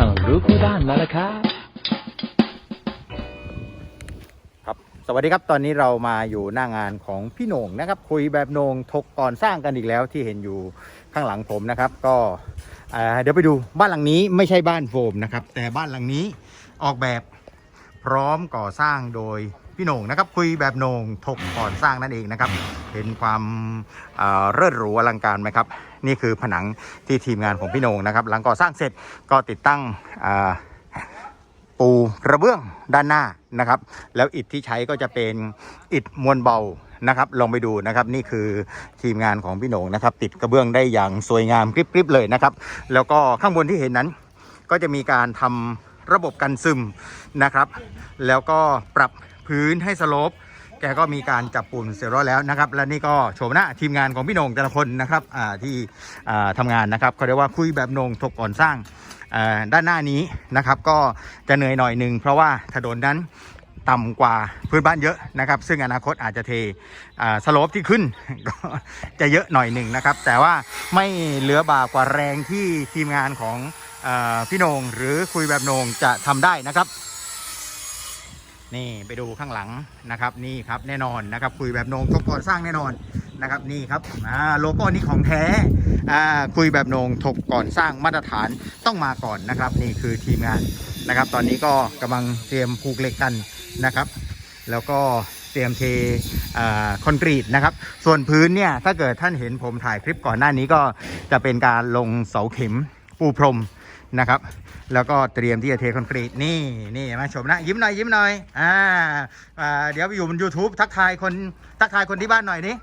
ช่างรู้คู่ด้านมาแล้วครับครับ สวัสดีครับตอนนี้เรามาอยู่หน้างานของพี่โหน่งนะครับ คุยแบบโหน่งทกก่อนสร้างกันอีกแล้วที่เห็นอยู่ข้างหลังผมนะครับ ก็เดี๋ยวไปดูบ้านหลังนี้ไม่ใช่บ้านโฟมนะครับ แต่บ้านหลังนี้ออกแบบพร้อมก่อสร้างโดย พี่โหน่งนะครับ คุยแบบโหน่งถกก่อนสร้างนั่นเองนะครับเห็นความเอ่อเลิศหรูอลังการไหมครับ นี่คือผนังที่ทีมงานของพี่โหน่งนะครับ หลังก่อสร้างเสร็จก็ติดตั้งปูกระเบื้องด้านหน้านะครับ แล้วอิฐที่ใช้ก็จะเป็นอิฐมวลเบานะครับ ลองไปดูนะครับ นี่คือทีมงานของพี่โหน่งนะครับ ติดกระเบื้องได้อย่างสวยงามกริบๆเลยนะครับ แล้วก็ข้างบนที่เห็นนั้น ก็จะมีการทำระบบกันซึมนะครับ แล้วก็ปรับ พื้นให้สลปแกก็มีการจับปูนเสร็จเรียบร้อยแล้วนะครับ และนี่ก็โฉมหน้าทีมงานของพี่นงแต่ละคนนะครับที่อ่าทำงานนะครับเขาเรียกว่าคุยแบบนงถกก่อนสร้างด้านหน้านี้นะครับ ก็จะเหนื่อยหน่อยหนึ่งเพราะว่าถนนนั้นต่ำกว่าพื้นบ้านเยอะนะครับ ซึ่งอนาคตอาจจะเทสโลปที่ขึ้นก็จะเยอะหน่อยหนึ่งนะครับ แต่ว่าไม่เหลือบากว่าแรงที่ทีมงานของอพี่นงหรือคุยแบบนงจะทำได้นะครับ นี่ไปดูข้างหลังนะครับนี่ครับแน่นอนนะครับคุยแบบโนงทบก่อนสร้างแน่นอนนะครับนี่ครับอ่าโลโก้นี้ของแท้อ่าคุยแบบโนงถกก่อนสร้างมาตรฐานต้องมาก่อนนะครับ นี่คือทีมงานนะครับ ตอนนี้ก็กำลังเตรียมผูกเหล็กกันนะครับ แล้วก็เตรียมเทคอนกรีตนะครับ ส่วนพื้นเนี่ยถ้าเกิดท่านเห็นผมถ่ายคลิปก่อนหน้านี้ก็จะเป็นการลงเสาเข็มปูพรม นะครับ แล้วก็เตรียมที่จะเทคอนกรีตนี่นี่มาชมนะ ยิ้มหน่อยยิ้มหน่อยอ่าอ่าเดี๋ยวไปอยู่บน YouTube ทักทายคนทักทายคนที่บ้านหน่อยนี่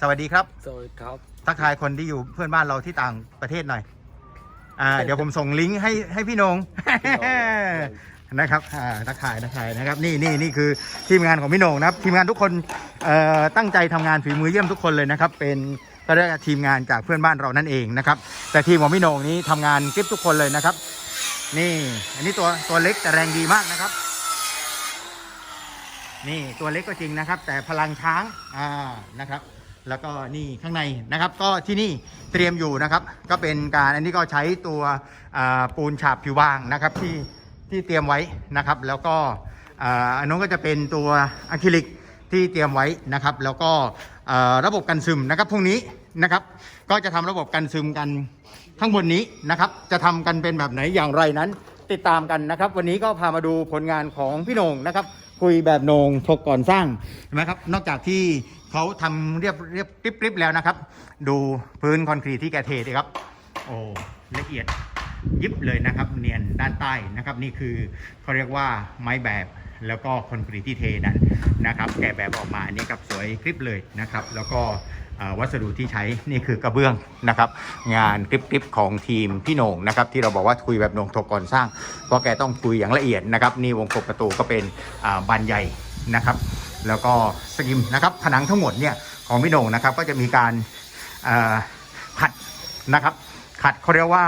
สวัสดีครับ สวัสดีครับ ทักทายคนที่อยู่เพื่อนบ้านเราที่ต่างประเทศหน่อยอ่าเดี๋ยวผมส่งลิงก์ให้ให้พี่นง นะครับอ่าทักทายทักทายนะครับ นี่นี่นี่คือทีมงานของพี่โหนงนะครับ ทีมงานทุกคนเอ่อตั้งใจทำงานฝีมือเยี่ยมทุกคนเลยนะครับ เป็น ก็เรียกทีมงานจากเพื่อนบ้านเรานั่นเองนะครับ แต่ทีมของพี่โหนงนี้ทำงานคลิปทุกคนเลยนะครับ นี่ อันนี้ตัวตัวเล็กแต่แรงดีมากนะครับ นี่ตัวเล็กก็จริงนะครับ แต่พลังช้างอ่านะครับ แล้วก็นี่ข้างในนะครับ ก็ที่นี่เตรียมอยู่นะครับ ก็เป็นการอันนี้ก็ใช้ตัวปูนฉาบผิวบางนะครับที่ที่เตรียมไว้นะครับ แล้วก็อันนู้นก็จะเป็นตัวอะคริลิกที่เตรียมไว้นะครับ แล้วก็ระบบกันซึมนะครับพวกนี้ นะครับ ก็จะทำระบบกันซึมกันข้างบนนี้นะครับ จะทำกันเป็นแบบไหนอย่างไรนั้น ติดตามกันนะครับ วันนี้ก็พามาดูผลงานของพี่โหนงนะครับ คุยแบบโหนงถกก่อนสร้างเห็นไหมครับ นอกจากที่เขาทำเรียบเรียบริบริบแล้วนะครับ ดูพื้นคอนกรีตที่แกเทดีครับ โอ้ละเอียดยิบเลยนะครับ เนียนด้านใต้นะครับ นี่คือเขาเรียกว่าไม้แบบแล้วก็คอนกรีตที่เทนั้นนะครับ แกะแบบออกมาอันนี้ครับสวยคลิปเลยนะครับ แล้วก็ วัสดุที่ใช้นี่คือกระเบื้องนะครับ งานคลิปๆของทีมพี่โหน่งนะครับ ที่เราบอกว่าคุยแบบโหน่งถกก่อนสร้าง เพราะแกต้องคุยอย่างละเอียดนะครับ นี่วงกบประตูก็เป็นบานใหญ่นะครับ แล้วก็สกิมนะครับผนังทั้งหมดเนี่ยของพี่โหน่งนะครับก็จะมีการขัดนะครับ ขัดเขาเรียกว่า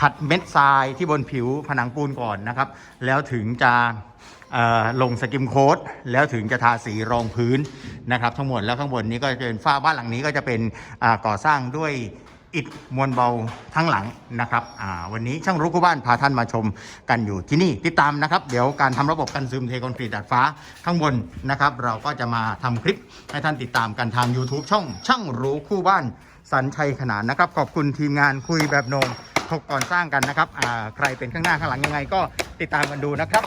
ขัดเม็ดทรายที่บนผิวผนังปูนก่อนนะครับ แล้วถึงจะลงสกิมโค้ดแล้วถึงจะทาสีรองพื้น นะครับทั้งหมดแล้วข้างบนนี้ก็จะเป็นฝ้าบ้านหลังนี้ก็จะเป็นก่อสร้างด้วยอิฐมวลเบาทั้งหลังนะครับวันนี้ช่างรู้คู่บ้านพาท่านมาชมกันอยู่ที่นี่ติดตามนะครับ เดี๋ยวการทำระบบกันซึมเทคอนกรีตดาดฟ้าข้างบนนะครับ เราก็จะมาทำคลิปให้ท่านติดตามกันทาง YouTube ช่อง ช่างรู้คู่บ้านสันชัยขนานนะครับ ขอบคุณทีมงานคุยแบบโนงถกก่อนสร้างกันนะครับใครเป็นข้างหน้าข้างหลังยังไงก็ติดตามกันดูนะครับ